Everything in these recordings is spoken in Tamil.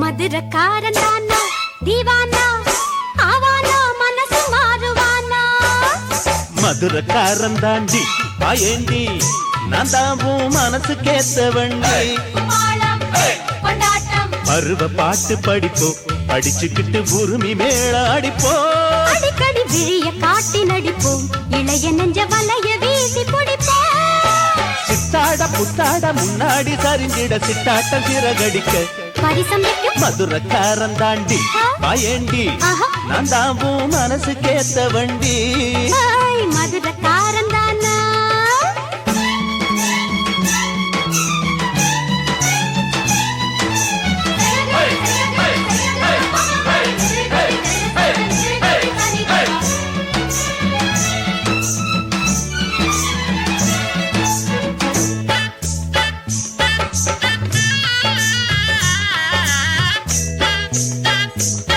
மதுரக்காரன் தானா தீவானா ஆவானா மனசு மாறுவானா? மதுரக்காரன் தாண்டி பாயேண்டி நான் தாவும் மனசு கேத்த வண்டி கும்மாளம், கொண்டாட்டம் பருவ பாட்டு படிப்போம் படிச்சுக்கிட்டு உரிமை மேல அடிப்போம் அடிக்கடி விழிய காட்டி நடிப்போம் இளைய நெஞ்ச வலைய வீசி பிடிப்போம். சித்தாட புத்தாட முன்னாடி சரிஞ்சிட சித்தாட்ட சிறகடிக்க. பரிசம் மதுரக்காரன் தாண்டி பாயேண்டி. நான் தாவும் மனசு கேத்த வண்டி. மதுரக்காரன் Podcast.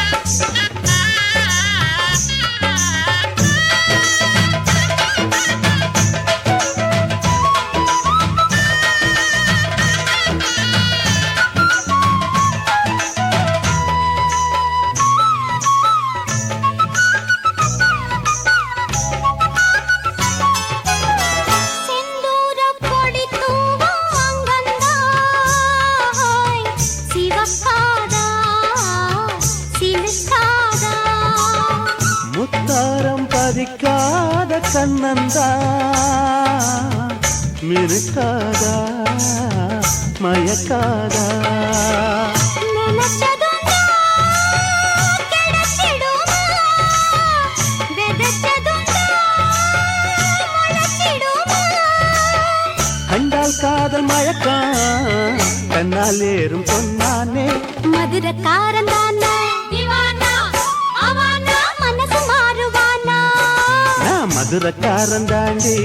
பதிக்காத கண்ணந்தா மினுக்காதா மயக்காதா? கண்டால் காதல் மயக்கம் கண்ணால் ஏறும் பொன்னானே. மதுரக்காரன் தானா? மதுரக்காரன் தாண்டி.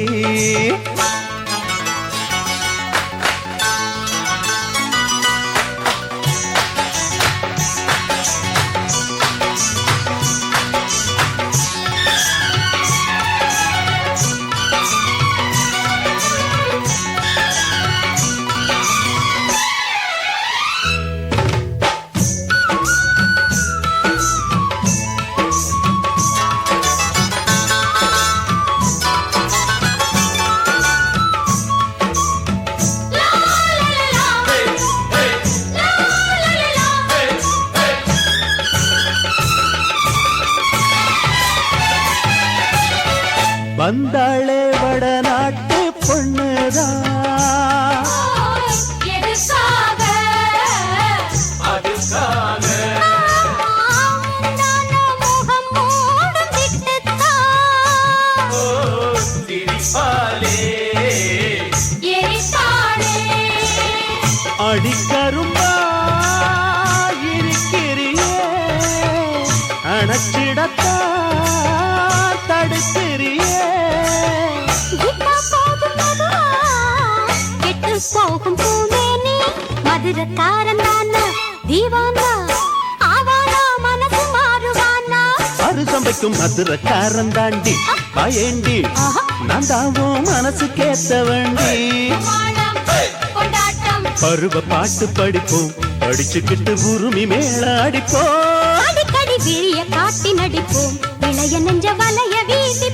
வந்தாளே வடநாட்டு பொண்ணுதான் எதுக்காக ஆவுண்டான அடிக்கரும்பா இருக்கிறியே. அணைச்சிடத்தான் மதுரக்காரன் தானா தீவானா? ஆவானா? மனசு மாறுவானா? அறுசம் வைக்கும் மதுரக்காரன் தாண்டி பயேண்டி. நான் தாவும் மனசு கேத்த வண்டி. கும்மாளம், கொண்டாட்டம். பருவ பாட்டு படிப்போம் படிச்சுக்கிட்டு உரிமை மேல அடிப்போம் அடிக்கடி விழிய காட்டி நடிப்போம் இளைய நெஞ்ச வலைய வீசி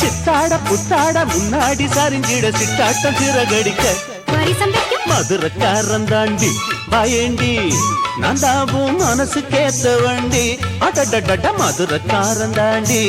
சித்தாட புத்தாட முன்னாடி சரிஞ்சிட சிட்டாட்டம் சிறகடிக்க மதுரக்காரன் தாண்டி பயண்டி நான் தாவும் மனசு கேத்த வண்டி. அடடட மதுரக்காரன் தாண்டி.